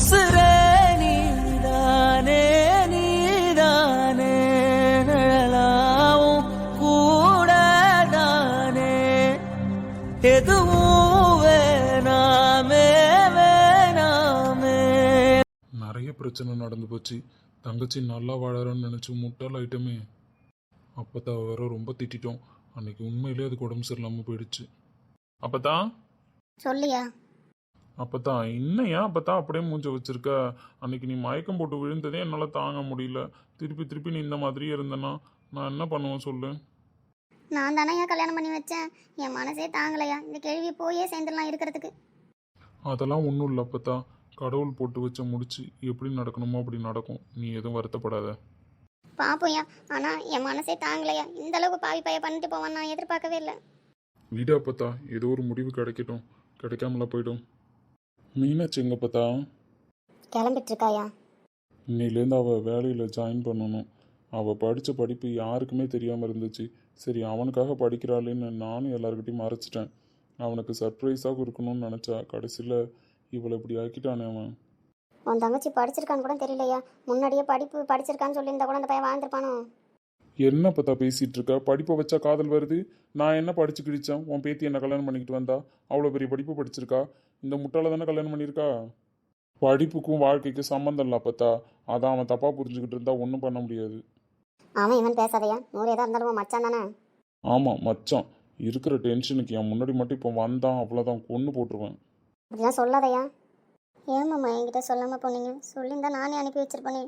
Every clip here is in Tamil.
உசுரே நீதானே நீதானே நிழலாவும் கூடதானே எதுவும் வேணாமே வேணாமே நிறைய பிரச்சனை நடந்து போச்சு. தங்கச்சி நல்லா வாழறன்னு நினச்சி முட்டாள் ஆயிட்டமே. அப்பத்தா வேற ரொம்ப திட்டிட்டோம். அன்னைக்கு உண்மையிலே அதுக்கு உடம்பு சரியில்லாமல் போயிடுச்சு. அப்பதான் சொல்லியா? அப்பதான். என்னையா அப்பதான் அப்படியே மூஞ்ச வச்சிருக்க? அன்னைக்கு நீ மயக்கம் போட்டு விழுந்ததே என்னால் தாங்க முடியல. திருப்பி திருப்பி நீ இந்த மாதிரியே இருந்தனா? நான் என்ன பண்ணுவேன் சொல்லு? நான் தானே ஏன் கல்யாணம் பண்ணி வச்சேன்? என் மனசே தாங்கலையா? இந்த கேள்வி போயே சேர்ந்துடலாம் இருக்கிறதுக்கு. அதெல்லாம் ஒன்றும் இல்லை அப்பத்தா. கடவுள் போட்டு வச்ச முடிச்சு எப்படி நடக்கணுமோ அப்படி நடக்கும். நீ எதுவும் வருத்தப்படாத. பாப்போம்யா ஆனா என் மனசே தாங்கலையா? இந்த அளவுக்கு பாவி பைய பண்ணிட்டு போவான் நான் எதிர்பார்க்கவே இல்லை. விடு அப்பத்தா. ஏதோ ஒரு முடிவு கிடைக்கட்டும். கிடைக்காமல போயிடும். மீனாட்சி எங்க பார்த்தா? கிளம்பிட்டு இருக்காயா இன்னையிலேருந்து அவள் வேலையில் ஜாயின் பண்ணணும். அவள் படித்த படிப்பு யாருக்குமே தெரியாமல் இருந்துச்சு. சரி அவனுக்காக படிக்கிறாளேன்னு நானும் எல்லாருக்கிட்டையும் மறைச்சிட்டேன். அவனுக்கு சர்ப்ரைஸாக இருக்கணும்னு நினச்சா கடைசியில் இவளை இப்படி ஆக்கிட்டானே அவன். உன் தங்கச்சி படிச்சிருக்கான்னு கூட தெரியலையா? முன்னாடியே படிப்பு படிச்சிருக்கான்னு சொல்லியிருந்தா கூட அந்த பையன் வாழ்ந்துருப்பானோ? என்ன பார்த்தா பேசிகிட்டு இருக்கா? படிப்பை வச்சா காதல் வருது. நான் என்ன படிச்சு கிழிச்சேன்? உன் பேத்தி என்ன கல்யாணம் பண்ணிக்கிட்டு வந்தா? அவ்வளோ பெரிய படிப்பு படிச்சிருக்கா? இந்த முட்டாள தானே கல்யாணம் பண்ணியிருக்கா? படிப்புக்கும் வாழ்க்கைக்கும் சம்மந்தம் இல்லை அப்பத்தா. அதான் அவன் தப்பாக புரிஞ்சுக்கிட்டு இருந்தா ஒன்றும் பண்ண முடியாது. அவன் இவன் பேசாதையா? நூறு எதா இருந்தாலும் மச்சான் தானே? ஆமாம் மச்சான். இருக்கிற டென்ஷனுக்கு என் முன்னாடி மட்டும் இப்போ வந்தான் அவ்வளோதான் கொன்று போட்டுருவேன். அப்படிலாம் சொல்லாதையா? ஏமாம்மா என்கிட்ட சொல்லாமல் போனீங்க? சொல்லியிருந்தா நானே அனுப்பி வச்சிருப்பேனே.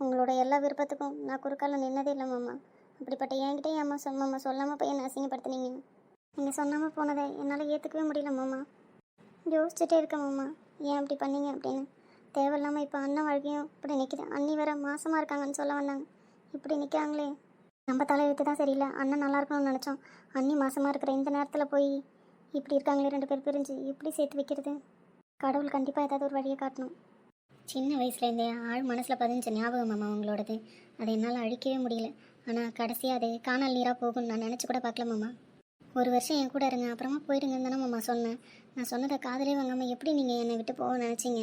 உங்களோட எல்லா விருப்பத்துக்கும் நான் குறுக்கால நின்னதே இல்லை மாமா அப்படிப்பட்ட என்கிட்ட ஏமா சொல்லாமல் சொல்லாமல் போய் என்ன அசிங்கப்படுத்துனீங்க. நீங்கள் சொல்லாமல் போனதை என்னால் ஏற்றுக்கவே முடியல மாமா. யோசிச்சுட்டே இருக்கேன் மாமா. ஏன் அப்படி பண்ணீங்க அப்படின்னு. தேவையில்லாமல் இப்போ அண்ணன் வாழ்க்கையும் இப்படி நிற்கிது அண்ணி வேற மாசமாக இருக்காங்கன்னு சொல்ல வந்தாங்க. இப்படி நிற்கிறாங்களே நம்ம தலையெழுத்து தான் சரியில்லை. அண்ணன் நல்லா இருக்கணும்னு நினச்சோம். அண்ணி மாசமாக இருக்கிற இந்த நேரத்தில் போய் இப்படி இருக்காங்களே ரெண்டு பேர் பிரிஞ்சு எப்படி சேர்த்து வைக்கிறது? கடவுள் கண்டிப்பாக ஏதாவது ஒரு வழியை காட்டணும். சின்ன வயசுலேருந்தே ஆள் மனசில் பதிஞ்ச ஞாபகம் மாமா உங்களோடது. அதை என்னால் அழிக்கவே முடியல. ஆனால் கடைசியாக அது காணல் நீராக போகும்னு நான் நினச்சி கூட பார்க்கல மாமா. ஒரு வருஷம் என் கூட இருங்க. அப்புறமா போயிடுங்கன்னு தானே மாமா சொன்னேன். நான் சொன்னதை காதலே வாங்காமல் எப்படி நீங்கள் என்னை விட்டு போக நினச்சிங்க?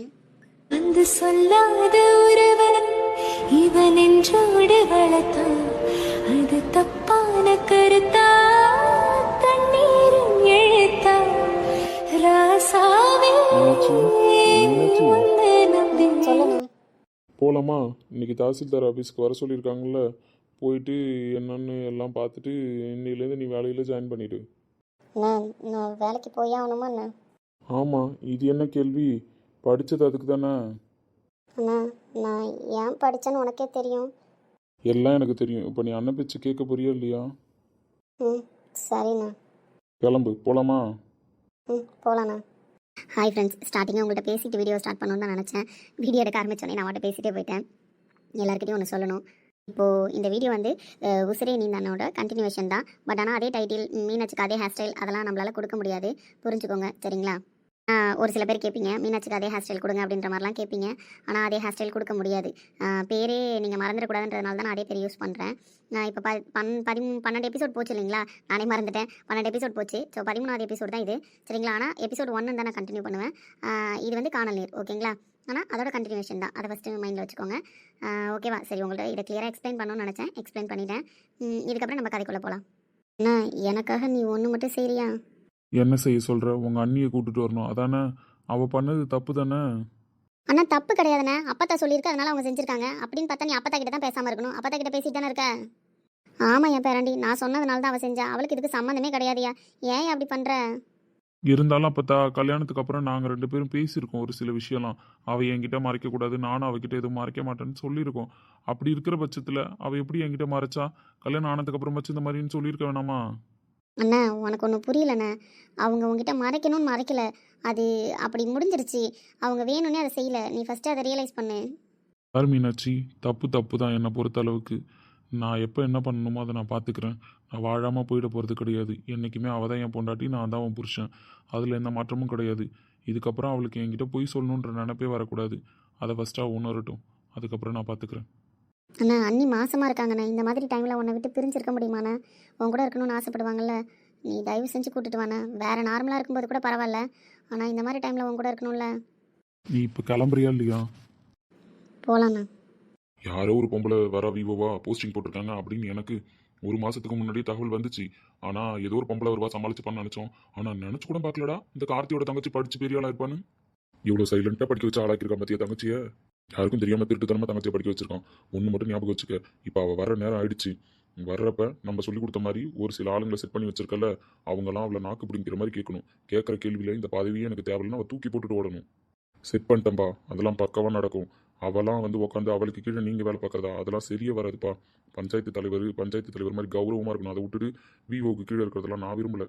வந்து சொல்லாத ஒருவன் இவன் என்றோடு வளர்த்தான் அது தப்பான கருத்தா? தண்ணீரும் எழுத்தா? ராசாவே சொல்லுங்க. போகலாமா இன்னைக்கு தாசில்தார் ஆஃபீஸ்க்கு வர சொல்லியிருக்காங்கல்ல? போயிட்டு என்னன்னு எல்லாம் பார்த்துட்டு இன்னையிலேருந்து நீ வேலையில் ஜாயின் பண்ணிடு. நான் நான் வேலைக்கு போய் ஆகணுமா என்ன ஆமாம் இது என்ன கேள்வி? படித்தது அதுக்கு தானே? அண்ணா நான் ஏன் படித்தேன்னு உனக்கே தெரியும். எல்லாம் எனக்கு தெரியும். இப்போ நீ அண்ணன் பேச்சு கேட்க போறியா இல்லையா? ம் சரிண்ணா. கிளம்பு போகலாமா ம் போகலாண்ணா ஹாய் ஃப்ரெண்ட்ஸ் ஸ்டார்டிங்காக உங்கள்கிட்ட பேசிட்டு வீடியோ ஸ்டார்ட் பண்ணணும்னு தான் நினச்சேன். வீடியோ எடுக்க ஆரம்பிச்சோன்னே நான் அவட்ட பேசிட்டே போயிட்டேன். எல்லாருக்கிட்டையும் ஒன்று சொல்லணும். இப்போது இந்த வீடியோ வந்து அஹ், நீ நீந்தானோட கண்டினியூவேஷன் தான். பட் ஆனால் அதே டைட்டில் மீனாட்சிக்கு அதே ஹேர் ஸ்டைல் அதெல்லாம் நம்மளால் கொடுக்க முடியாது. புரிஞ்சுக்கோங்க சரிங்களா? ஒரு சில பேர் கேட்பீங்க மீனாட்சிக்கு அதே ஹேர் ஸ்டைல் கொடுங்க அப்படின்ற மாதிரிலாம் கேட்பீங்க. ஆனால் அதே ஹேர் ஸ்டைல் கொடுக்க முடியாது. பேரே நீங்கள் மறந்துடக்கூடாதுன்றதுனால தான் நான் அதே பேர் யூஸ் பண்ணுறேன் நான் இப்போ ப பன் பதி பன்னெண்டு எபிசோட் போச்சு இல்லைங்களா? நானே மறந்துட்டேன். பன்னெண்டு எபிசோட் போச்சு. ஸோ பதிமூணாவது எபிசோட் தான் இது. சரிங்களா? ஆனால் எபிசோட் ஒன்று தான் நான் கண்டினியூ பண்ணுவேன். இது வந்து காணல் நீர் ஓகேங்களா? ஆனால் அதோட கண்டினியூஷன் தான். அதை ஃபஸ்ட்டு மைண்டில் வச்சுக்கோங்க. ஓகேவா சரி உங்கள்கிட்ட இதை கிளியராக எக்ஸ்பிளைன் பண்ணணும்னு நினச்சேன். எக்ஸ்பிளைன் பண்ணிட்டேன். இதுக்கப்புறம் நம்ம கதைக்குள்ளே போகலாம் அண்ணா எனக்காக நீ ஒன்று மட்டும் சரியா என்ன செய்ய சொல்கிற உங்கள் அண்ணியை கூட்டிட்டு வரணும். அதானே? அவள் பண்ணது தப்பு தானே? அண்ணா தப்பு கிடையாதுண்ணே. அப்பத்தா சொல்லியிருக்கு அதனால அவங்க செஞ்சுருக்காங்க. அப்படின்னு பார்த்தா நீ அப்பத்தா கிட்ட தான் பேசாமல் இருக்கணும். அப்பத்தா கிட்ட பேசிட்டு தானே இருக்க? ஆமாம் என் பேரண்டி. நான் சொன்னதுனால தான் அவள் செஞ்சா. அவளுக்கு இதுக்கு சம்மந்தமே கிடையாதுயா ஏன் அப்படி பண்ணுற இருந்தாலும் அப்பத்தா கல்யாணத்துக்கு அப்புறம் நாங்கள் ரெண்டு பேரும் பேசியிருக்கோம் ஒரு சில விஷயம்லாம். அவள் என்கிட்ட மறைக்கக்கூடாது நானும் அவகிட்ட எதுவும் மறைக்க மாட்டேன்னு சொல்லியிருக்கோம். அப்படி இருக்கிற பட்சத்தில் அவள் எப்படி என்கிட்ட மறைச்சா? கல்யாணம் ஆனதுக்கு அப்புறம் வச்சு இந்த மாதிரின்னு சொல்லியிருக்க வேணாமா? அண்ணா உனக்கு ஒன்றும் புரியலண்ணே. அவங்க உங்ககிட்ட மறைக்கணும்னு மறைக்கல. அது அப்படி முடிஞ்சிருச்சு. அவங்க வேணும்னே அதை செய்யல. நீ ஃபஸ்ட்டு அதை ரியலைஸ் பண்ணு. யார் மீனாட்சி தப்பு தப்பு தான் என்னை பொறுத்த அளவுக்கு. நான் எப்போ என்ன பண்ணணுமோ அதை நான் பார்த்துக்கிறேன் நான் வாழாமல் போயிட போகிறது கிடையாது. என்றைக்குமே அவள் தான் என் பொண்டாட்டி நான் தான் அவன் புருஷன். அதில் எந்த மாற்றமும் கிடையாது. இதுக்கப்புறம் அவளுக்கு என்கிட்ட பொய் சொல்லணுன்ற நினைப்பே வரக்கூடாது. அதை ஃபஸ்ட்டாக உணரட்டும். அதுக்கப்புறம் நான் பார்த்துக்கிறேன் அண்ணா அண்ணி மாசமாக இருக்காங்கண்ணே இந்த மாதிரி டைமில் உன்னை விட்டு பிரிஞ்சிருக்க முடியுமாண்ணே? உன் கூட இருக்கணும்னு ஆசைப்படுவாங்கல்ல. நீ தயவு செஞ்சு கூட்டிட்டு வாண்ணே. வேறு நார்மலாக இருக்கும்போது கூட பரவாயில்ல. ஆனால் இந்த மாதிரி டைமில் உன் கூட இருக்கணும்ல. நீ இப்போ கிளம்புறியா இல்லையா? போகலாண்ணா யாரோ ஒரு பொம்பளை வர விவோவா போஸ்டிங் போட்டிருக்காங்க அப்படின்னு எனக்கு ஒரு மாசத்துக்கு முன்னாடியே தகவல் வந்துச்சு. ஆனா ஏதோ ஒரு பொம்பளை வருவா சமாளிச்சுப்பான்னு நினைச்சோம். ஆனா நினைச்சு கூட பார்க்கலடா. இந்த கார்த்தியோட தங்கச்சி படிச்சு பெரிய ஆளா இருப்பான்னு. இவ்வளவு சைலண்டா படிக்க வச்சு ஆளாக்கிருக்கா மத்திய தங்கச்சிய? யாருக்கும் தெரியாமல் திருட்டுத்தனமாக தங்கச்சியை படிக்க வச்சிருக்கோம் ஒன்று மட்டும் ஞாபகம் வச்சுக்க. இப்போ அவள் வர நேரம் ஆயிடுச்சு. வர்றப்ப நம்ம சொல்லி கொடுத்த மாதிரி ஒரு சில ஆளுங்களை செட் பண்ணி வச்சிருக்கல. அவங்கலாம் அவளை நாக்கு பிடிக்கிற மாதிரி கேட்கணும். கேட்குற கேள்வியில் இந்த பதவியே எனக்கு தேவையில்லைன்னு அவள் தூக்கி போட்டுட்டு ஓடணும். செட் பண்ணிட்டேன்பா. அதெல்லாம் பக்கவா நடக்கும். அவெல்லாம் வந்து உட்காந்து அவளுக்கு கீழே நீங்கள் வேலை பார்க்குறதா? அதெல்லாம் சரியே வராதுப்பா. பஞ்சாயத்து தலைவர் பஞ்சாயத்து தலைவர் மாதிரி கௌரவமாக இருக்கணும். அதை விட்டுட்டு விஓக்கு கீழே இருக்கிறதெல்லாம் நான் விரும்பலை.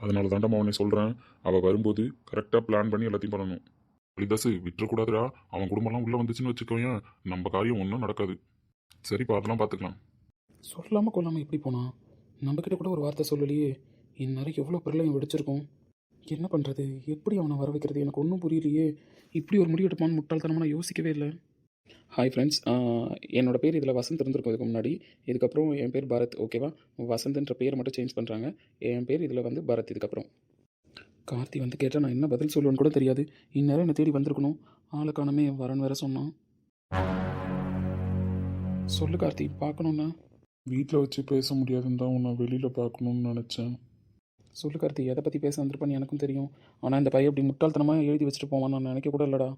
அதனால தாண்டம்மா அவனை சொல்கிறேன் அவள் வரும்போது கரெக்டாக பிளான் பண்ணி எல்லாத்தையும் பண்ணணும். ஹரிதாஸ் விட்டுறக்கூடாதுடா. அவன் குடும்பம்லாம் உள்ளே வந்துச்சுன்னு வச்சுக்கோயேன் நம்ம காரியம் ஒன்றும் நடக்காது. சரிப்பா அதெல்லாம் பார்த்துக்கலாம் சொல்லாமல் கொள்ளாமல் எப்படி போனான் நம்மக்கிட்ட கூட ஒரு வார்த்தை சொல்லலையே. இந்நேரம் எவ்வளோ பிரளயம் வெடிச்சிருக்கோம். என்ன பண்ணுறது எப்படி அவனை வர வைக்கிறது? எனக்கு ஒன்றும் புரியலையே. இப்படி ஒரு முடிவு எடுப்பான்னு முட்டாள்தனமாக நான் யோசிக்கவே இல்லை. ஹாய் ஃப்ரெண்ட்ஸ் என்னோட பேர் இதில் வசந்த் இருந்திருக்கும். இதுக்கு முன்னாடி. இதுக்கப்புறம் என் பேர் பரத் ஓகேவா வசந்த்ன்ற பேர் மட்டும் சேஞ்ச் பண்ணுறாங்க என் பேர் இதில் வந்து பரத் இதுக்கப்புறம். கார்த்தி வந்து கேட்டால் நான் என்ன பதில் சொல்லுவேன்னு கூட தெரியாது. இந்நேரம் என்னை தேடி வந்திருக்கணும். ஆளை காணமே வரேன்னு வேற சொன்னான். சொல்லு கார்த்தி பார்க்கணுன்னா வீட்டில் வச்சு பேச முடியாதுன்னு தான் உன்னை வெளியில் பார்க்கணும்னு நினச்சேன். சொல்லு கார்த்தி எதை பற்றி பேச வந்திருப்பேன்னு எனக்கும் தெரியும். ஆனால் இந்த பையன் இப்படி முட்டாள்தனமாக எழுதி வச்சுட்டு போவான் நான் நினைக்க கூட இல்லைடா.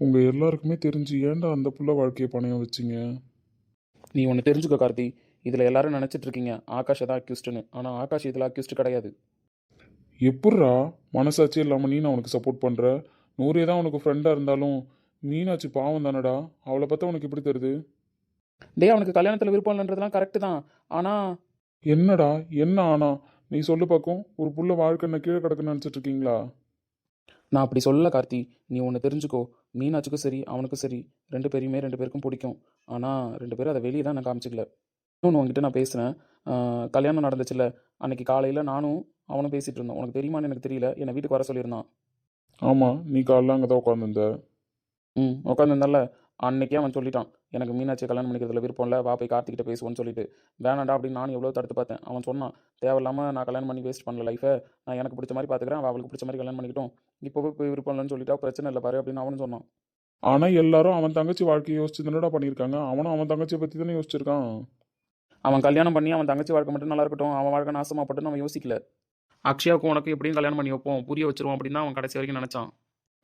உங்கள் எல்லாருக்குமே தெரிஞ்சு ஏன்டா அந்த புள்ள வாழ்க்கையை பணையம் வச்சிங்க? நீ ஒன்று தெரிஞ்சுக்கோ கார்த்தி. இதில் எல்லாரும் நினச்சிட்டு இருக்கீங்க. ஆகாஷை தான் அக்யூஸ்டுன்னு ஆனால் ஆகாஷ் இதில் அக்யூஸ்டு கிடையாது. எப்பட்றா மனசாட்சி இல்லாமல் நீ நான் உனக்கு சப்போர்ட் பண்ணுற நூறே தான் உனக்கு ஃப்ரெண்டாக இருந்தாலும் மீனாட்சி பாவம் தானடா? அவளை பார்த்தா உனக்கு எப்படி தருது டேய் அவனுக்கு கல்யாணத்தில் விருப்பம் இல்லைன்றதுலாம் கரெக்டு தான். ஆனால் என்னடா? என்ன ஆனா? நீ சொல்லு பார்க்கும் ஒரு புள்ள வாழ்க்கை கீழே கிடக்குன்னு நினச்சிட்டு இருக்கீங்களா நான் அப்படி சொல்லல கார்த்தி. நீ ஒன்று தெரிஞ்சுக்கோ. மீனாட்சிக்கும் சரி அவனுக்கும் சரி ரெண்டு பேரையுமே ரெண்டு பேருக்கும் பிடிக்கும். ஆனால் ரெண்டு பேரும் அதை வெளியே தான் நான் காமிச்சிக்கல. இன்னொன்று உங்ககிட்ட நான் பேசுகிறேன் கல்யாணம் நடந்துச்சுல்ல அன்னைக்கு காலையில் நானும் அவனும் பேசிகிட்டு இருந்தோம். உனக்கு தெரியுமான்னு எனக்கு தெரியல. என்னை வீட்டுக்கு வர சொல்லியிருந்தான். ஆமாம் நீ காலைல அங்கே தான் உட்காந்துருந்த ம் உட்காந்துருந்தால அன்னைக்கே அவன் சொல்லிட்டான். எனக்கு மீனாட்சி கல்யாணம் பண்ணிக்கிறதுல விருப்பம் இல்லை வா போய் கார்த்திகிட்ட பேசுவோன்னு சொல்லிட்டு. வேணாண்டா அப்படின்னு நானும் எவ்வளோ தடுத்து பார்த்தேன். அவன் சொன்னான் தேவையில்லாமல் நான் கல்யாணம் பண்ணி வேஸ்ட் பண்ணல லைஃபை நான் எனக்கு பிடிச்ச மாதிரி பார்த்துக்கிறேன் அவள் அவளுக்கு பிடிச்ச மாதிரி கல்யாணம் பண்ணிக்கிட்டோம். இப்போவே போய் விருப்பம் இல்லைன்னு சொல்லிட்டா பிரச்சனை இல்லை பாரு அப்படின்னு அவனும் சொன்னான். ஆனால் எல்லாரும் அவன் தங்கச்சி வாழ்க்கையை யோசிச்சு தானடா பண்ணியிருக்காங்க. அவனும் அவன் தங்கச்சியை பற்றி தானே யோசிச்சிருக்கான். அவன் கல்யாணம் பண்ணி அவன் தங்கச்சி வாழ்க்கை மட்டும் நல்லா இருக்கட்டும் அவன் வாழ்க்கை நாசமாப்பட்டுன்னு அவன் யோசிக்கல. அக்ஷயாவுக்கும் உனக்கு எப்படியும் கல்யாணம் பண்ணி வைப்போம் புரிய வச்சிருவோம் அப்படின்னு அவன் கடைசி வரைக்கும் நினச்சான்.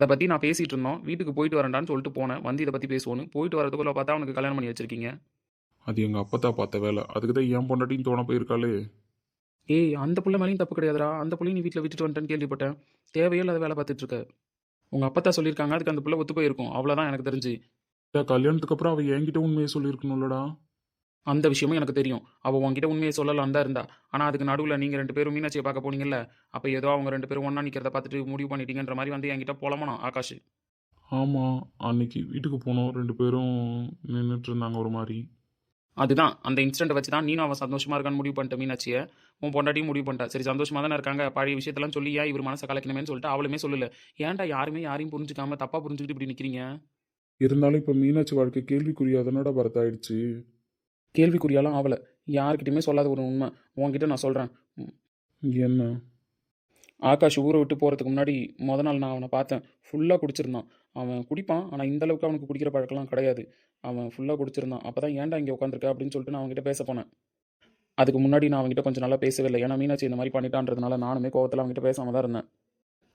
இதை பற்றி நான் பேசிகிட்டு இருந்தோம். வீட்டுக்கு போயிட்டு வரேன்டான்னு சொல்லிட்டு போனேன். வந்து இதை பற்றி பேசுவோன்னு. போயிட்டு வரதுக்குள்ள பார்த்தா அவனுக்கு கல்யாணம் பண்ணி வச்சிருக்கீங்க. அது எங்கள் அப்பத்தா பார்த்த வேலை. அதுக்கு தான் ஏன் பொண்டாட்டின்னு தோண போயிருக்காளே. ஏய் அந்த புள்ள மேலேயும் தப்பு கிடையாதுடா. அந்த புள்ளையும் நீ வீட்டில் விட்டுட்டு வந்துட்டேன்னு கேள்விப்பட்டேன். தேவையே இல்லாத வேலை பார்த்துட்டு இருக்க. உங்கள் அப்பா தான் சொல்லியிருக்காங்க. அதுக்கு அந்த புள்ள ஒத்து போயிருக்கும். அவ்வளோதான் எனக்கு தெரிஞ்சு. கல்யாணத்துக்கு அப்புறம் அவள் என்கிட்ட உண்மையை சொல்லியிருக்கணும்லடா. அந்த விஷயமும் எனக்கு தெரியும். அவள் உன்கிட்ட உண்மையை சொல்லலாம் தான் இருந்தா. ஆனால் அதுக்கு நடுவில் நீங்கள் ரெண்டு பேரும் மீனாட்சியை பார்க்க போனீங்கல்ல அப்போ ஏதோ அவங்க ரெண்டு பேரும் ஒன்றா நிற்கிறத பார்த்துட்டு முடிவு பண்ணிட்டீங்கன்ற மாதிரி வந்து என்கிட்ட போலாமா ஆகாஷ். ஆமாம் அன்னைக்கு வீட்டுக்கு போனோம். ரெண்டு பேரும் நின்றுட்டு இருந்தாங்க ஒரு மாதிரி. அதுதான் அந்த இன்சிடென்ட் வச்சு தான் நீனும் அவன் சந்தோஷமா இருக்கான்னு முடிவு பண்ணிட்ட மீனாட்சியை. உன் பொண்டாட்டியும் முடிவு பண்ணிட்டா. சரி சந்தோஷமா தானே இருக்காங்க. பழைய விஷயத்தெல்லாம் சொல்லி ஏன் இவர் மனசை கலக்கணுமேனு சொல்லிட்டு அவளுமே சொல்லல. ஏன்டா யாருமே யாரையும் புரிஞ்சுக்காம தப்பா புரிஞ்சுக்கிட்டு இப்படி நிக்கிறீங்க? இருந்தாலும் இப்போ மீனாட்சி வாழ்க்கை கேள்விக்குரியாதனடா பரத்தாயிடுச்சு. கேள்விக்குறியாலாம் ஆகல யாருக்கிட்டையுமே சொல்லாத ஒரு உண்மை. உன்கிட்ட நான் சொல்றேன். என்ன? ஆகாஷ் ஊரை விட்டு போகிறதுக்கு முன்னாடி முத நாள் நான் அவனை பார்த்தேன். ஃபுல்லாக குடிச்சிருந்தான். அவன் குடிப்பான் ஆனால் இந்த அளவுக்கு அவனுக்கு குடிக்கிற பழக்கம்லாம் கிடையாது. அவன் ஃபுல்லாக குடிச்சிருந்தான். அப்போ தான் ஏன்டா இங்கே உட்காந்துருக்க அப்படின்னு சொல்லிட்டு நான் அவன்கிட்ட பேச போனேன். அதுக்கு முன்னாடி நான் அவன்கிட்ட கொஞ்சம் நல்லா பேசவே இல்லை ஏன்னா மீனாட்சி இந்த மாதிரி பண்ணிட்டான்றதுனால நானுமே கோவத்தில் அவன்கிட்ட பேசாம தான் இருந்தேன்.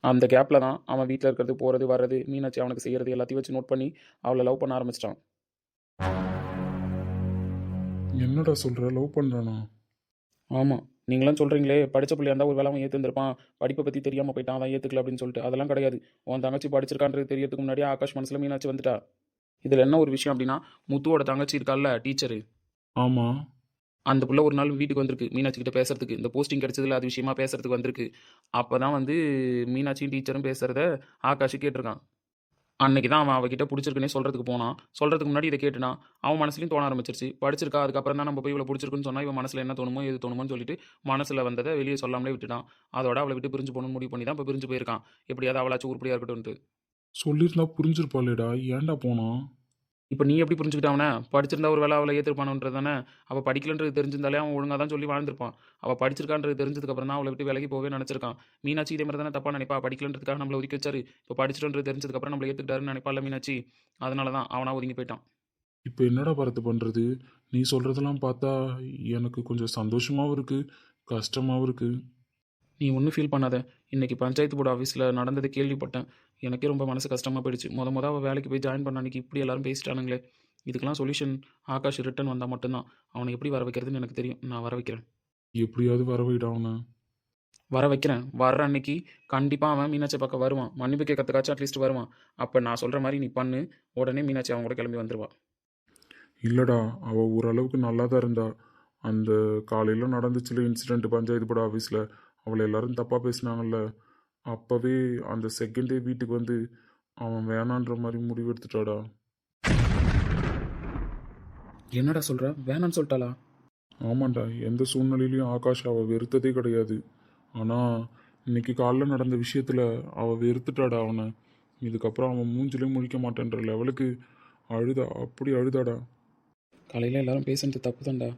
அந்த கேப்பில் தான் அவன் வீட்டில் இருக்கிறது போகிறது வர்றது மீனாட்சி அவனுக்கு செய்கிறது எல்லாத்தையும் வச்சு நோட் பண்ணி அவளை லவ் பண்ண ஆரம்பிச்சிட்டான். என்னடா சொல்கிற லவ் பண்ணுறானா ஆமாம் நீங்களாம் சொல்கிறீங்களே படித்த பிள்ளையா இருந்தால் ஒரு வேலை அவன் ஏற்றுந்திருப்பான் படிப்பை பற்றி தெரியாமல் போயிட்டான் அதான் ஏற்றுக்கல அப்படின்னு சொல்லிட்டு. அதெல்லாம் கிடையாது. உன் தங்கச்சி படிச்சிருக்கான்றது தெரியறதுக்கு முன்னாடியே ஆகாஷ் மனசில் மீனாட்சி வந்துட்டா. இதில் என்ன ஒரு விஷயம் அப்படின்னா முத்துவோட தங்கச்சி இருக்கால்ல டீச்சரு. ஆமாம் அந்த புள்ள ஒரு நாள் வீட்டுக்கு வந்திருக்கு மீனாட்சி கிட்ட பேசுறதுக்கு. இந்த போஸ்டிங் கிடைச்சதுல அது விஷயமா பேசுறதுக்கு வந்திருக்கு. அப்போ தான் வந்து மீனாட்சியும் டீச்சரும் பேசுறத ஆகாஷ் கேட்டிருக்கான். அன்னைக்கு தான் அவன் அவகிட்ட பிடிச்சிருக்குன்னே சொல்கிறதுக்கு போனான். சொல்கிறதுக்கு முன்னாடி இதை கேட்டுனா அவன் மனசுலையும் தோண ஆரம்பிச்சிருச்சு. படிச்சிருக்கா? அதுக்கப்புறம் தான் நம்ம போய் இவ்வளோ பிடிச்சிருக்குன்னு சொன்னால் இவன் மனசில் என்ன தோணுமோ எது தோணுமோன்னு சொல்லிட்டு மனசில் வந்ததை வெளியே சொல்லாமலே விட்டுட்டான். அதோட அவளை விட்டு பிரிஞ்சு போகணும்னு முடிவு பண்ணி தான் இப்போ பிரிஞ்சு போயிருக்கான். எப்படியாவது அவளாச்சும் உருப்படியாக இருக்கட்டும்ட்டு சொல்லியிருந்தா புரிஞ்சிருப்பாளேடா. ஏன்டா போனான்? இப்போ நீ எப்படி புரிஞ்சுக்கிட்டவனே படிச்சிருந்தா ஒரு வேலை அவளை ஏற்றிருப்பானுன்றது தானே? அவள் படிக்கலன்றது தெரிஞ்சிருந்தாலே அவன் ஒழுங்காக தான் சொல்லி வாழ்ந்திருப்பான். அவள் படிச்சிருக்கான்றது தெரிஞ்சதுக்கப்புறம் தான் அவளை விட்டு விலகி போகவே நினச்சிருக்கான். மீனாட்சி இதே மாதிரி தானே தப்பாக நினைப்பா படிக்கலன்றதுக்காக நம்மளை ஒதுக்கி வச்சாரு. இப்போ படிச்சிட்டன்றது தெரிஞ்சதுக்கப்புறம் நம்மளை ஏற்றுக்கிட்டாருன்னு நினைப்பால மீனாட்சி? அதனால தான் அவனா ஒதுங்கி போயிட்டான். இப்போ என்னடா பரத்து பண்ணுறது நீ சொல்கிறதெல்லாம் பார்த்தா எனக்கு கொஞ்சம் சந்தோஷமாகவும் இருக்குது கஷ்டமாகவும் இருக்குது நீ ஒன்றும் ஃபீல் பண்ணாத. இன்னைக்கு பஞ்சாயத்து போர்டு ஆஃபீஸில் நடந்தது கேள்விப்பட்டேன். எனக்கே ரொம்ப மனசு கஷ்டமாக போயிடுச்சு. முத முத அவள் வேலைக்கு போய் ஜாயின் பண்ண அன்னைக்கு இப்படி எல்லாரும் பேசிட்டானுங்களே. இதுக்கெல்லாம் சொல்யூஷன் ஆகாஷ் ரிட்டன் வந்தால் மட்டும்தான். அவனை எப்படி வர வைக்கிறதுன்னு எனக்கு தெரியும். நான் வர வைக்கிறேன். எப்படியாவது வரவையிடாவன வர வைக்கிறேன். வர்ற அன்னைக்கு கண்டிப்பாக அவன் மீனாட்சி பக்கம் வருவான். மன்னிப்பு கேட்கறதுக்காச்சும் அட்லீஸ்ட் வருவான். அப்போ நான் சொல்கிற மாதிரி நீ பண்ணு. உடனே மீனாட்சி அவன் கூட கிளம்பி வந்துருவா. இல்லைடா அவள் ஓரளவுக்கு நல்லா தான் இருந்தா. அந்த காலையில் நடந்துச்சுல இன்சிடெண்ட் பஞ்சாயத்து போர்டு ஆஃபீஸில் அவளை எல்லாரும் தப்பாக பேசினாங்கல்ல. அப்போவே அந்த செகண்டே வீட்டுக்கு வந்து அவன் வேணான்ற மாதிரி முடிவெடுத்துட்டாடா என்னடா சொல்கிற வேணான்னு சொல்லிட்டாளா? ஆமாண்டா எந்த சூழ்நிலையிலையும் ஆகாஷ் அவள் வெறுத்ததே கிடையாது. ஆனால் இன்னைக்கு காலைல நடந்த விஷயத்தில் அவள் வெறுத்துட்டாடா அவனை. இதுக்கப்புறம் அவன் மூஞ்சிலே முழிக்க மாட்டேன்ற லெவலுக்கு அழுதா அப்படி அழுதாடா. காலையில் எல்லாரும் பேசுனது தப்பு தான்டா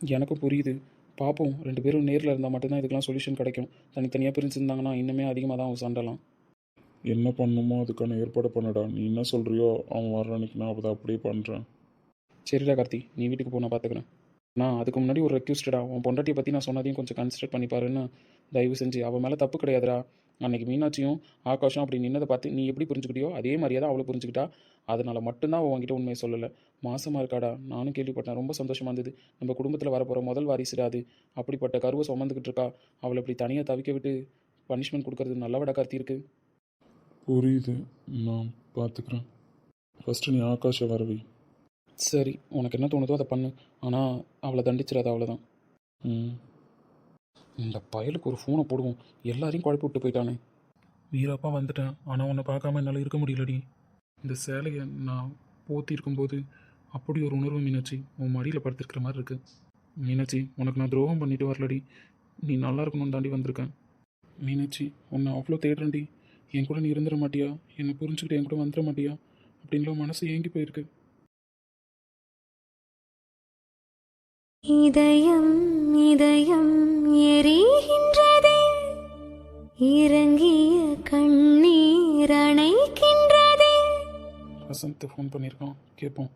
எனக்கும் புரியுது. பார்ப்போம். ரெண்டு பேரும் நேரில் இருந்தால் மட்டும்தான் இதுக்கெல்லாம் சொல்யூஷன் கிடைக்கும். தனித்தனியாக பிரிஞ்சிருந்தாங்கன்னா இன்னுமே அதிகமாக தான் அவன் சண்டைலாம். என்ன பண்ணுமோ அதுக்கான ஏற்பாடு பண்ணடா. நீ என்ன சொல்கிறியோ அவன் வர்ற அன்னைக்கு நான் அதை அப்படியே பண்ணுறேன் சரிடா கார்த்தி. நீ வீட்டுக்கு போ நான் பார்த்துக்கிறேன் நான் அதுக்கு முன்னாடி ஒரு ரெக்யூஸ்டடா உன் பொண்டாட்டியை பற்றி நான் சொன்னதையும் கொஞ்சம் கன்சிடர் பண்ணி பாருன்னு தயவு செஞ்சு. அவன் மேலே தப்பு கிடையாதுடா. அன்னைக்கு மீனாட்சியும் ஆகாஷும் அப்படி நின்னதை பார்த்து நீ எப்படி புரிஞ்சுக்கிட்டியோ அதே மாதிரியே தான் அவளை புரிஞ்சுக்கிட்டா. அதனால மட்டும்தான் அவன் உன்கிட்ட உண்மையை சொல்லலை. மாசமா இருக்காடா. நானும் கேள்விப்பட்டேன். ரொம்ப சந்தோஷமா இருந்தது. நம்ம குடும்பத்தில் வரப்போகிற முதல் வாரிசுடா அது. அப்படிப்பட்ட கருவை சுமந்துக்கிட்டு இருக்கா. அவளை இப்படி தனியாக தவிக்க விட்டு பனிஷ்மெண்ட் கொடுக்கறது நல்லவடா கார்த்தி இருக்கு? புரியுது. நான் பார்த்துக்கிறேன் ஃபஸ்ட்டு நீ ஆகாஷை வரவி சரி. உனக்கு என்ன தோணுதோ அதை பண்ணு. ஆனால் அவளை தண்டிச்சிடாத அவ்வளோதான் ம். இந்த பயலுக்கு ஒரு ஃபோனை போடுவோம். எல்லாரையும் குழப்பி விட்டு போயிட்டானே. வீரப்பா வந்துட்டேன். ஆனால் உன்னை பார்க்காம என்னால் இருக்க முடியலடி. இந்த சேலையை நான் போத்தி இருக்கும்போது அப்படி ஒரு உணர்வு மீனாட்சி உன் மடியில் படுத்திருக்கிற மாதிரி இருக்கு. மீனாட்சி உனக்கு நான் துரோகம் பண்ணிட்டு வரலடி. நீ நல்லா இருக்கணும் தாண்டி வந்திருக்கேன். மீனாட்சி உன்னை அவ்வளோ தேடுறேன்டி. என் கூட நீ இருந்துட மாட்டியா? என்னை புரிஞ்சுக்கிட்டு என் கூட வந்துட மாட்டியா? அப்படின்லாம் மனசு ஏங்கி போயிருக்கு. இதயம் இதயம் எரிகின்றதே. இறங்கிய கண்ணீர் அணைக்கின்றதே. வசந்த் ஃபோன் பண்ணியிருக்கான். கேட்போம்.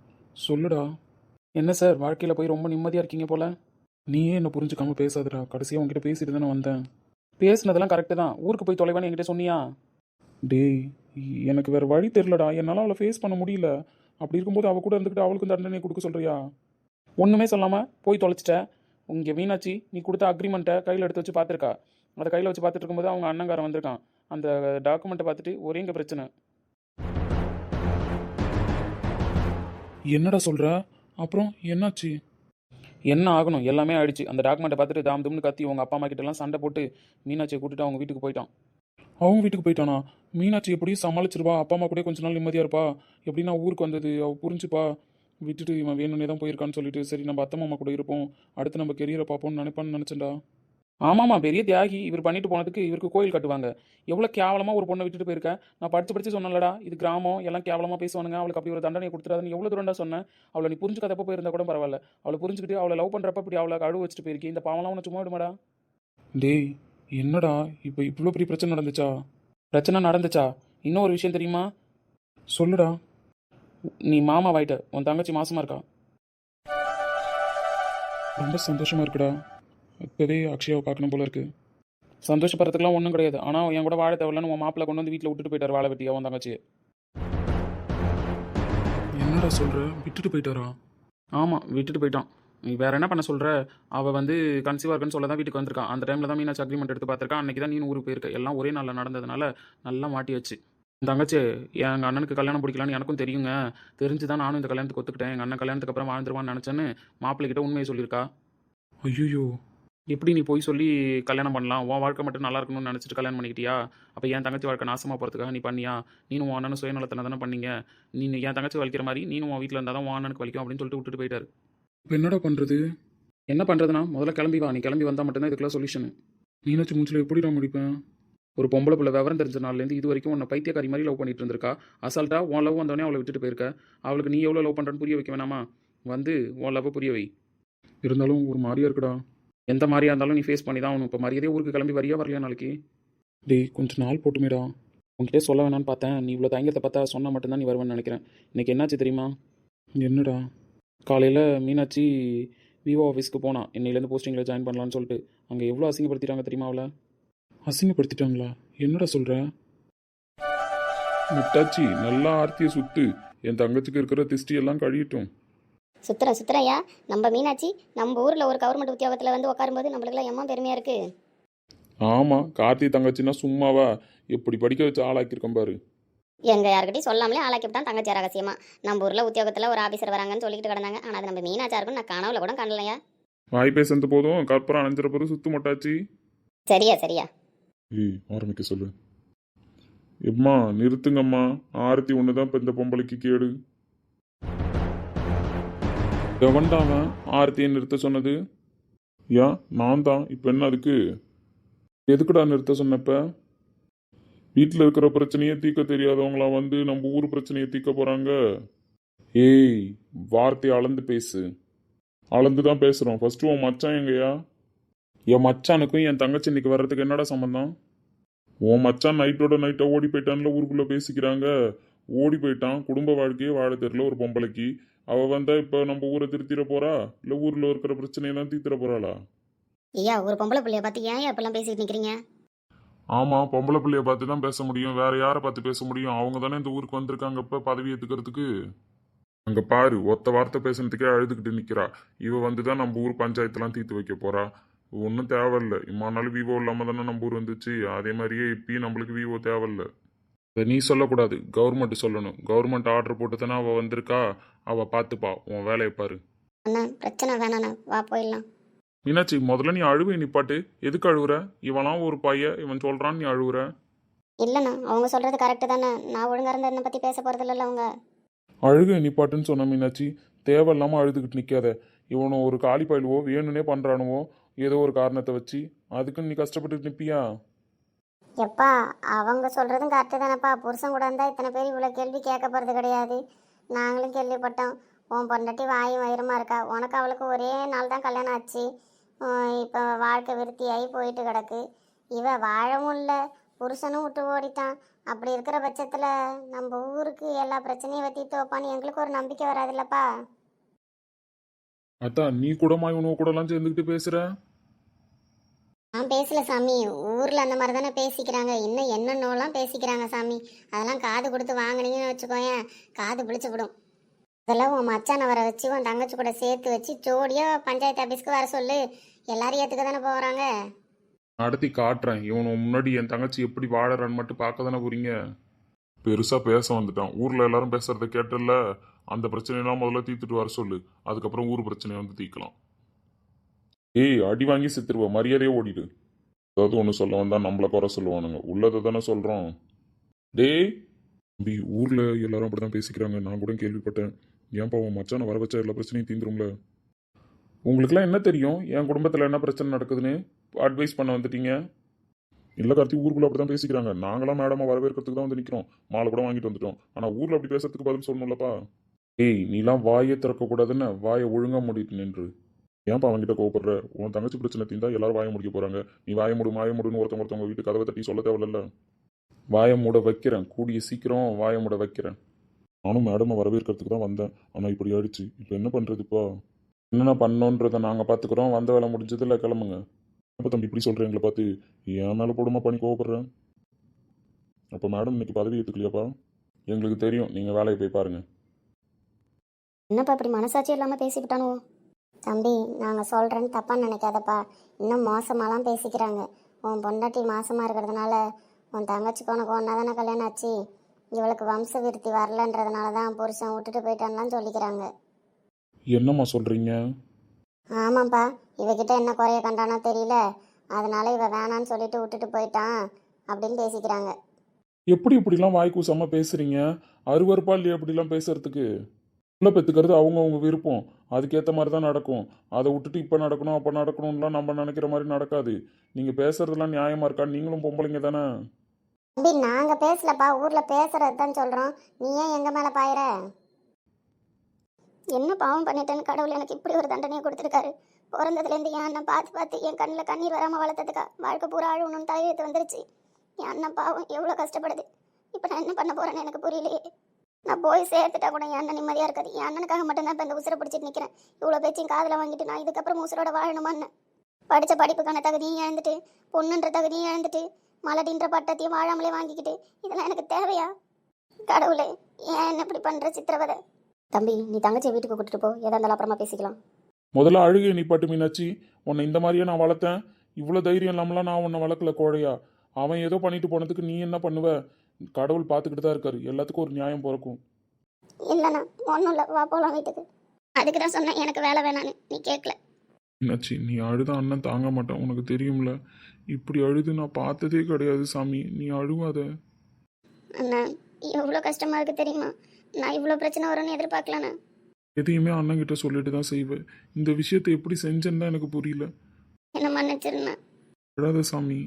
சொல்லுடா. என்ன சார் வாழ்க்கையில் போய் ரொம்ப நிம்மதியாக இருக்கீங்க போல? நீயே என்ன புரிஞ்சுக்காம பேசாதடா. கடைசியாக உங்ககிட்ட பேசிட்டு தானே வந்தேன். பேசினதெல்லாம் கரெக்டு தான். ஊருக்கு போய் தொலைவான்னு என்கிட்ட சொன்னியா? டேய் எனக்கு வேறு வழி தெரிலடா என்னால் அவளை ஃபேஸ் பண்ண முடியல. அப்படி இருக்கும்போது அவள் கூட இருந்துக்கிட்டு அவளுக்கு தண்டனை கொடுக்க சொல்கிறியா ஒன்றுமே சொல்லாமல் போய் தொலைச்சிட்டேன் இங்கே மீனாட்சி நீ கொடுத்த அக்ரிமெண்ட்டை கையில் எடுத்து வச்சு பார்த்துருக்கா? அதை கையில் வச்சு பார்த்துட்டு இருக்கும்போது அவங்க அண்ணங்காரன் வந்திருக்கான். அந்த டாக்குமெண்ட்டை பார்த்துட்டு ஒரே இங்கே பிரச்சனை. என்னடா சொல்கிற அப்புறம் என்னாச்சு? என்ன ஆகணும்? எல்லாமே ஆயிடுச்சு. அந்த டாக்குமெண்ட்டை பார்த்துட்டு தாம் தும்னு கத்தி உங்கள் அப்பா அம்மா கிட்டலாம் சண்டை போட்டு மீனாட்சியை கூட்டிட்டு அவங்க வீட்டுக்கு போயிட்டான். அவங்க வீட்டுக்கு போயிட்டானா? மீனாட்சி எப்படியும் சமாளிச்சிருவா? அப்பா அம்மா கூட கொஞ்ச நாள் நிம்மதியாக இருப்பா? எப்படின்னா ஊருக்கு வந்தது அவள் புரிஞ்சுப்பா. விட்டுட்டு இவன் வேணும்னே தான் போயிருக்கான்னு சொல்லிட்டு சரி நம்ம அத்தை மாமா கூட இருப்போம். அடுத்து நம்ம கெரியரை பார்ப்போம்னு நினைப்பான்னு நினச்சேன்டா. ஆமாம்மா பெரிய தியாகி. இவர் பண்ணிட்டு போனதுக்கு இவருக்கு கோயில் கட்டுவாங்க. எவ்வளோ கேவலமாக ஒரு பொண்ணை விட்டுட்டு போயிருக்கேன் நான் படிச்சு படிச்சு சொன்னலடா இது கிராமம் எல்லாம் கேவலமாக பேசுவானுங்க. அவளுக்கு அப்படி ஒரு தண்டனை கொடுத்துறாதுன்னு எவ்வளோ தூரம்டா சொன்னேன் அவளை நீ புரிஞ்சுக்காதப்ப போயிருந்தா கூட பரவாயில்ல. அவளை புரிஞ்சுக்கிட்டு அவளை லவ் பண்ணுறப்ப இப்படி அவளை அழுவ வச்சுட்டு போயிருக்கேன் இந்த பாவம்லாம் உன்னை சும்மா விடுமாடா. டேய் என்னடா? இப்போ இவ்வளோ பெரிய பிரச்சனை நடந்துச்சா? பிரச்சனை நடந்துச்சா? இன்னும் ஒரு விஷயம் தெரியுமா? சொல்லுடா. நீ மாமா வாயிட்ட உன் தங்கச்சி மாசமா இருக்கா? ரொம்ப சந்தோஷமா இருக்குடா. இப்போவே அக்ஷயாவை பார்க்கணும் போல இருக்கு. சந்தோஷப்படுறதுக்குலாம் ஒன்றும் கிடையாது. ஆனால் என் கூட வாழ தேவையில்லன்னு உன் மாப்பிள்ளை கொண்டு வந்து வீட்டில் விட்டுட்டு போயிட்டார் வாழை வெட்டியா உன் தங்கச்சி என்னடா சொல்கிற விட்டுட்டு போயிட்டாரா? ஆமாம் விட்டுட்டு போயிட்டான். நீ வேற என்ன பண்ண சொல்கிற அவள் வந்து கன்சீவாக இருக்குன்னு சொல்ல தான் வீட்டுக்கு வந்திருக்கான் அந்த டைமில் தான் மீனாட்சி அக்ரிமெண்ட் எடுத்து பார்த்துருக்கான் அன்றைக்கி தான் நீ ஊருக்கு போயிருக்க. எல்லாம் ஒரே நாளில் நடந்ததுனால நல்லா மாட்டி வச்சு தங்கச்சி எங்கள் அண்ணனுக்கு கல்யாணம் பிடிக்கலான்னு எனக்கும் தெரியுங்க. தெரிஞ்சு தான் நானும் இந்த கல்யாணத்துக்கு ஒத்துக்கிட்டேன். எங்கள் அண்ணன் கல்யாணத்துக்கு அப்புறம் வாழ்ந்துருவான்னு நினச்சேன்னு மாப்பிள்ளைகிட்ட உண்மையை சொல்லியிருக்கா. ஐயோ எப்படி நீ போய் சொல்லி கல்யாணம் பண்ணலாம்? உன் வாழ்க்கை மட்டும் நல்லா இருக்கணும்னு நினச்சிட்டு கல்யாணம் பண்ணிக்கிட்டியா? அப்போ என் தங்கச்சி வாழ்க்கை நாசமாக போகிறதுக்காக நீ பண்ணியா? நீனும் உன் அண்ணனும் சுயநலத்தனை தானே பண்ணீங்க? நீ என் தங்கச்சி வலிக்கிற மாதிரி நீனும் உன் வீட்டில் இருந்தால் தான் உன் அண்ணனுக்கு வலிக்கும் அப்படின்னு சொல்லிட்டு விட்டுட்டு போயிட்டாரு. இப்போ என்னடா பண்ணுறது என்ன பண்ணுறதுனா முதல்ல கிளம்பி வா. நீ கிளம்பி வந்தால் மட்டும்தான் இதுக்கெல்லாம் சொல்யூஷன் மீனாட்சி மூச்சில் எப்படிடா முடிப்பேன்? ஒரு பொம்பளை பிள்ளை விவரம் தெரிஞ்ச நாள்லேருந்து இது வரைக்கும் உன்னை பைத்தியக்காரி மாதிரி லவ் பண்ணிட்டு இருந்திருக்கா? அசால்ட்டா உன் லவ் வந்தோடனே அவளை விட்டுட்டு போயிருக்க. அவளுக்கு நீ எவ்வளோ லவ் பண்ணுறன்னு புரிய வைக்க வேணாமா? வந்து உன் லவ்வை புரிய வை. இருந்தாலும் ஒரு மாதிரியா இருக்குடா. எந்த மாதிரியா இருந்தாலும் நீ ஃபேஸ் பண்ணி தான் ஆகணும். இப்போ மரியாதையே ஊருக்கு கிளம்பி வரியா வரலையா நாளைக்கு? டேய் கொஞ்சம் நாள் போட்டுமேடா. உன்கிட்ட சொல்ல வேணாம்னு பார்த்தேன். நீ இவ்வளோ தயங்கத்தை பார்த்தா சொன்னால் மட்டும்தான் நீ வருவேன்னு நினைக்கிறேன். இன்னைக்கு என்னாச்சு தெரியுமா? என்னடா? காலையில் மீனாட்சி விவோ ஆஃபீஸ்க்கு போனான் இன்னையிலேருந்து போஸ்டிங்கில் ஜாயின் பண்ணலான்னு சொல்லிட்டு. அங்கே எவ்வளோ அசிங்கப்படுத்திட்டாங்க தெரியுமா அவளை? அசிங்கப்படுத்திட்டாங்களா? என்னடா சொல்ற? முட்டாச்சி நல்லா ஆர்த்தியை சுத்து. என் தங்கச்சிக்கு இருக்கிற திஷ்டி எல்லாம் கழியட்டும் சுத்துறேன் சுத்துறையா நம்ம மீனாட்சி நம்ம ஊரில் ஒரு கவர்மெண்ட் உத்தியோகத்தில் வந்து உட்காரும்போது நம்மளுக்குலாம் எம்மா பெருமையாக இருக்குது ஆமா கார்த்தி தங்கச்சின்னா சும்மாவா? எப்படி படிக்க வச்சு ஆளாக்கியிருக்கேன் பாரு. எங்க யார்கிட்டயும் சொல்லாமலே ஆளாக்கிவிட்டான் தங்கச்சி ரகசியமா. நம்ம ஊர்ல உத்தியோகத்துல ஒரு ஆபீசர் வராங்கன்னு சொல்லிட்டு கிடந்தாங்க. ஆனா அது நம்ம மீனாச்சா இருக்கும் நான் கனவுல கூட கண்டலையா வாய் பேசுறது போதும். கற்பூரம் அணைஞ்சிற போது சுத்து மொட்டாச்சி. சரியா சரியா. ஏய் ஆரம்பிக்க சொல்லு. எம்மா நிறுத்துங்கம்மா. ஆரத்தி ஒன்று தான் இப்போ இந்த பொம்பளைக்கு கேடு. எவன்டாவன் ஆரத்தியை நிறுத்த சொன்னது? யா நான் தான். இப்போ என்ன அதுக்கு? எதுக்குடா நிறுத்த சொன்னப்ப? வீட்டில் இருக்கிற பிரச்சனையே தீர்க்க தெரியாதவங்களா வந்து நம்ம ஊர் பிரச்சனையை தீர்க்க போகிறாங்க ஏய் வார்த்தையை அளந்து பேசு. அளந்து தான் பேசுகிறோம் ஃபஸ்ட்டு உன் மச்சான் எங்கயா என் மச்சானுக்கும் என் தங்கச்சி இன்னைக்கு வர்றதுக்கு என்னடா சம்மந்தம் உன் மச்சான் நைட்டோட நைட்டா ஓடி போயிட்டான்ல ஊருக்குள்ள பேசிக்கிறாங்க. ஓடி போயிட்டான் குடும்ப வாழ்க்கையே வாழ தெரியல ஒரு பொம்பளைக்கு. அவ வந்தா இப்ப நம்ம ஊரை திருத்திட போறா? இல்ல ஊர்ல இருக்கிற பிரச்சனையை தான் தீர்த்திட போறாளா? ஐயா ஒரு பொம்பளை பிள்ளைய பார்த்து ஏன் இப்பெல்லாம் பேசிட்டு நிக்கிறீங்க? ஆமா பொம்பளை பிள்ளைய பார்த்து தான் பேச முடியும். வேற யாரை பார்த்து பேச முடியும்? அவங்க தானே இந்த ஊருக்கு வந்திருக்காங்க இப்ப பதவி ஏத்துக்கிறதுக்கு. அங்க பாரு ஒத்த வார்த்தை பேசுனதுக்கே அழுதுகிட்டு நிக்கிறா. இவ வந்து தான் நம்ம ஊர் பஞ்சாயத்துலாம் தீர்த்து வைக்க போறா. ஒன்றும் தேவையில்ல. இம்மானாலும் விவோ இல்லாம தானே நம்ம ஊர் வந்துச்சு. அதே மாதிரியே இப்பயும் நம்மளுக்கு விவோ தேவையில்ல. இதை நீ சொல்லக்கூடாது. கவர்மெண்ட் சொல்லணும். கவர்மெண்ட் ஆர்டர் போட்டு தானே அவள் வந்திருக்கா? அவள் பார்த்துப்பா. உன் வேலையை பாரு. அண்ணா பிரச்சனை வேணாண்ணா. வா போயிடலாம். மீனாட்சி முதல்ல நீ அழுவை நிப்பாட்டு எதுக்கு அழுவுற? இவனாம் ஒரு பையன். இவன் சொல்றான் நீ அழுவுற. இல்லைண்ணா. அவங்க சொல்றது கரெக்டு தானே. நான் ஒழுங்கா இருந்த என்னை பத்தி பேச போறது இல்லைல்ல அவங்க. அழுக நிப்பாட்டுன்னு சொன்ன மீனாட்சி. தேவையில்லாம அழுதுகிட்டு நிக்காத. இவனை ஒரு காலி பயிலுவோ வேணும்னே பண்றானுவோ. ஏதோ ஒரு காரணத்தை வச்சு அதுக்குன்னு நீ கஷ்டப்பட்டு நிப்பியா எப்பா அவங்க சொல்றதும் கரெக்டு தானேப்பா. புருஷன் கூட இருந்தா இத்தனை பேர் இவ்வளோ கேள்வி கேட்க போறது கிடையாது. நாங்களும் கேள்விப்பட்டோம். உன் பொண்டாட்டி வாயும் வயிறுமா இருக்கா? உனக்கு அவளுக்கு ஒரே நாள் தான் கல்யாணம் ஆச்சு. இப்போ வாழ்க்கை விருத்தியாகி போயிட்டு கிடக்கு. இவ வாழவும் இல்லை. புருஷனும் விட்டு ஓடிட்டான். அப்படி இருக்கிற பட்சத்தில் நம்ம ஊருக்கு எல்லா பிரச்சனையும் வத்தி தோப்பான்னு எங்களுக்கு ஒரு நம்பிக்கை வராதுல்லப்பா அதான் நீ கூடமா இவனுவ கூடலாம் சேர்ந்துக்கிட்டு பேசுற? நான் பேசல சாமி. ஊரில் அந்த மாதிரி தானே பேசிக்கிறாங்க. இன்னும் என்னென்னலாம் பேசிக்கிறாங்க சாமி. அதெல்லாம் காது கொடுத்து வாங்கினீங்கன்னு வச்சுக்கோயேன். காது பிடிச்சிவிடும் அதெல்லாம் உன் மச்சானை வர வச்சு உன் தங்கச்சி கூட சேர்த்து வச்சு ஜோடியாக பஞ்சாயத்து ஆஃபீஸ்க்கு வர சொல்லு. எல்லாரும் ஏற்றுக்க தானே போகிறாங்க நடத்தி காட்டுறேன். இவனை முன்னாடி என் தங்கச்சி எப்படி வாழறான்னு மட்டும் பார்க்க தானே போறீங்க? பெருசாக பேச வந்துட்டான். ஊரில் எல்லாரும் பேசுறத கேட்டல அந்த பிரச்சனையெல்லாம் முதல்ல தீர்த்துட்டு வர சொல்லு. அதுக்கப்புறம் ஊர் பிரச்சனையை வந்து தீர்க்கலாம் ஏய் அடி வாங்கி செத்துருவ மரியாதையே ஓடிடு. ஏதாவது ஒன்று சொல்ல வந்தால் நம்மளை குறை சொல்லுவானுங்க. உள்ளதை தானே சொல்கிறோம் டேய் தம்பி ஊரில் எல்லாரும் அப்படிதான் பேசிக்கிறாங்க. நான் கூட கேள்விப்பட்டேன். ஏன் உன் மச்சான் வர வச்சா எல்லா பிரச்சனையும் தீந்துரும்ல? உங்களுக்குலாம் என்ன தெரியும்? என் குடும்பத்தில் என்ன பிரச்சனை நடக்குதுன்னு அட்வைஸ் பண்ண வந்துட்டீங்க? இல்லை கார்த்தி ஊருக்குள்ள அப்படி தான் பேசிக்கிறாங்க. நாங்களாம் மேடமாக வரவேற்கிறதுக்கு தான் வந்து நிற்கிறோம் மாலை கூட வாங்கிட்டு வந்துட்டோம். ஆனால் ஊரில் அப்படி பேசுறதுக்கு பதில் சொல்லணும்லப்பா. ஏய் நீலாம் வாயை திறக்கக்கூடாதுன்னு வாயை ஒழுங்காக மூடிட்டு நின்று. ஏன்ப்பா அவன்கிட்ட கோவப்படுற? உன் தங்கச்சி பிரச்சனை தீந்தா எல்லாரும் வாய முடிக்க போறாங்க. நீ வாய மூடு வாயை மூடுன்னு ஒருத்தவங்க ஒருத்தவங்க வீட்டு கதவை தட்டி சொல்ல தேவையில்ல வாய மூட வைக்கிறேன். கூடிய சீக்கிரம் வாய மூட வைக்கிறேன். நானும் மேடமை வரவேற்கிறதுக்கு தான் வந்தேன். ஆனால் இப்படி ஆயிடுச்சு. இப்போ என்ன பண்ணுறதுப்பா என்னென்ன பண்ணோன்றதை நாங்கள் பார்த்துக்குறோம் வந்த வேலை முடிஞ்சதில்ல கிளம்புங்க. அப்போ தம்பி இப்படி சொல்கிறேன் எங்களை பார்த்து. ஏன் மேலே போடுமா பண்ணி கோவப்படுறேன் அப்போ மேடம் இன்னைக்கு பதவி ஏற்றுக்கலையாப்பா எங்களுக்கு தெரியும். நீங்கள் வேலையை போய் பாருங்கள் என்னப்பா இப்படி மனசாட்சி இல்லாமல் பேசிவிட்டானோ தம்பி நாங்கள் சொல்கிறேன்னு தப்பாக நினைக்காதப்பா. இன்னும் மோசமாலாம் பேசிக்கிறாங்க. உன் பொண்டாட்டி மாசமாக இருக்கிறதுனால உன் தங்கச்சிக்கு உனக்கு ஒன்றா தானே கல்யாணம் ஆச்சு? இவளுக்கு வம்ச விருத்தி வரலன்றதுனால தான் புருஷன் விட்டுட்டு போயிட்டான்லாம் சொல்லிக்கிறாங்க. என்னம்மா சொல்கிறீங்க ஆமாப்பா இவகிட்ட என்ன குறைய கண்டானோ தெரியல. அதனால இவ வேணான்னு சொல்லிட்டு விட்டுட்டு போயிட்டான் அப்படின்னு பேசிக்கிறாங்க. எப்படி இப்படிலாம் வாய் கூசாமல் பேசுகிறீங்க அருவறுப்பா இல்லையா இப்படிலாம் பேசுறதுக்கு? பொண்ணை பெற்றுக்கிறது அவங்கவுங்க விருப்பம். அதுக்கேற்ற மாதிரி தான் நடக்கும். அதை விட்டுட்டு இப்போ நடக்கணும் அப்போ நடக்கணும்லாம் நம்ம நினைக்கிற மாதிரி நடக்காது. நீங்கள் பேசுறதுலாம் நியாயமாக இருக்கா? நீங்களும் பொம்பளைங்க தானே? தம்பி நாங்கள் பேசலப்பா. ஊரில் பேசுறது தான் சொல்கிறோம் நீ ஏன் எங்கள் மேலே பாயிற? என்ன பாவம் பண்ணிட்டேன்னு கடவுள் எனக்கு இப்படி ஒரு தண்டனையை கொடுத்துருக்காரு. பிறந்ததுலேருந்து என் அண்ணன் பார்த்து பார்த்து என் கண்ணில் கண்ணீர் வராமல் வளர்த்ததுக்கா? வாழ்க்கை பூரா அழுவணும்னு தலையெழுத்து வந்துருச்சு. என் அண்ணன் பாவம் எவ்வளோ கஷ்டப்படுது. இப்போ நான் என்ன பண்ண போகிறேன்னு எனக்கு புரியலையே. நான் போய் சேர்த்துட்டா கூட என் அண்ணன் நிம்மதியாக இருக்காது. என் அண்ணனுக்காக மட்டும்தான் இப்போ இந்த உசுரை பிடிச்சிட்டு நிற்கிறேன் இவ்வளோ பேச்சையும் காதில் வாங்கிட்டு நான் இதுக்கப்புறம் உசுரோட வாழணுமான்னு படித்த படிப்புக்கான தகுதியும் இழந்துட்டு பொண்ணுன்ற தகுதியும் இழந்துட்டு மலடின்ற பட்டத்தையும் வாழாமலே வாங்கிக்கிட்டு இதெல்லாம் எனக்கு தேவையா? கடவுளே ஏன் என்ன இப்படி பண்ற சித்திரவதை? தம்பி நீ தங்கச்சியை வீட்டுக்கு கூட்டிட்டு போ. எதா இருந்தாலும் அப்புறமா பேசிக்கலாம். முதல்ல அழுகை நீ பாட்டு மீனாச்சி உன்னை இந்த மாதிரியே நான் வளர்த்தேன். இவ்வளோ தைரியம் இல்லாமலாம் நான் உன்னை வளர்க்கல கோழையா. அவன் ஏதோ பண்ணிட்டு போனதுக்கு நீ என்ன பண்ணுவ? கடவுள் பார்த்துக்கிட்டு தான் இருக்காரு. எல்லாத்துக்கும் ஒரு நியாயம் பிறக்கும். இல்லைண்ணா ஒன்றும் இல்லை. வா போகலாம் வீட்டுக்கு. அதுக்கு தான் சொன்னேன் எனக்கு வேலை வேணான்னு நீ கேட்கல மீனாட்சி நீ அழுத அண்ணன் தாங்க மாட்டான். உனக்கு தெரியும்ல. இப்படி அழுது நான் பார்த்ததே கிடையாது சாமி. நீ அழுவாத. அண்ணா எவ்வளோ கஷ்டமா இருக்கு தெரியுமா? நான் இவ்வளோ பிரச்சனை வரும்னு எதிர்பார்க்கலண்ணா. எதையுமே அண்ணன்கிட்ட சொல்லிட்டு தான் செய்வேன் இந்த விஷயத்தை எப்படி செஞ்சேன்னு தான் எனக்கு புரியல. என்ன மன்னிச்சிருண்ணா. அழாத சாமி.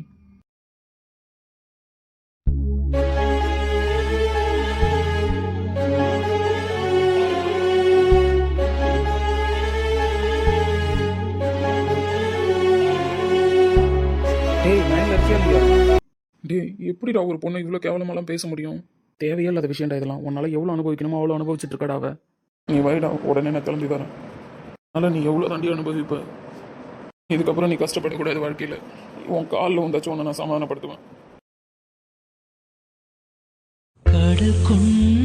டேய் இருக்கியா டேய் எப்படிடா ஒரு பொண்ணை இவ்வளோ கேவலமாலாம் பேச முடியும்? தேவையே இல்லாத விஷயம்டா இதெல்லாம். உன்னால் எவ்வளோ அனுபவிக்கணுமோ அவ்வளோ அனுபவிச்சுட்டு இருக்காடா அவ. நீ வைடா உடனே நான் கிளம்பி வரேன். அதனால் நீ எவ்வளோ தாண்டி அனுபவிப்ப? இதுக்கப்புறம் நீ கஷ்டப்படக்கூடாது வாழ்க்கையில். உன் காலில் வந்தாச்சும் உன்னை நான் சமாதானப்படுத்துவேன். கடல் கொண்ட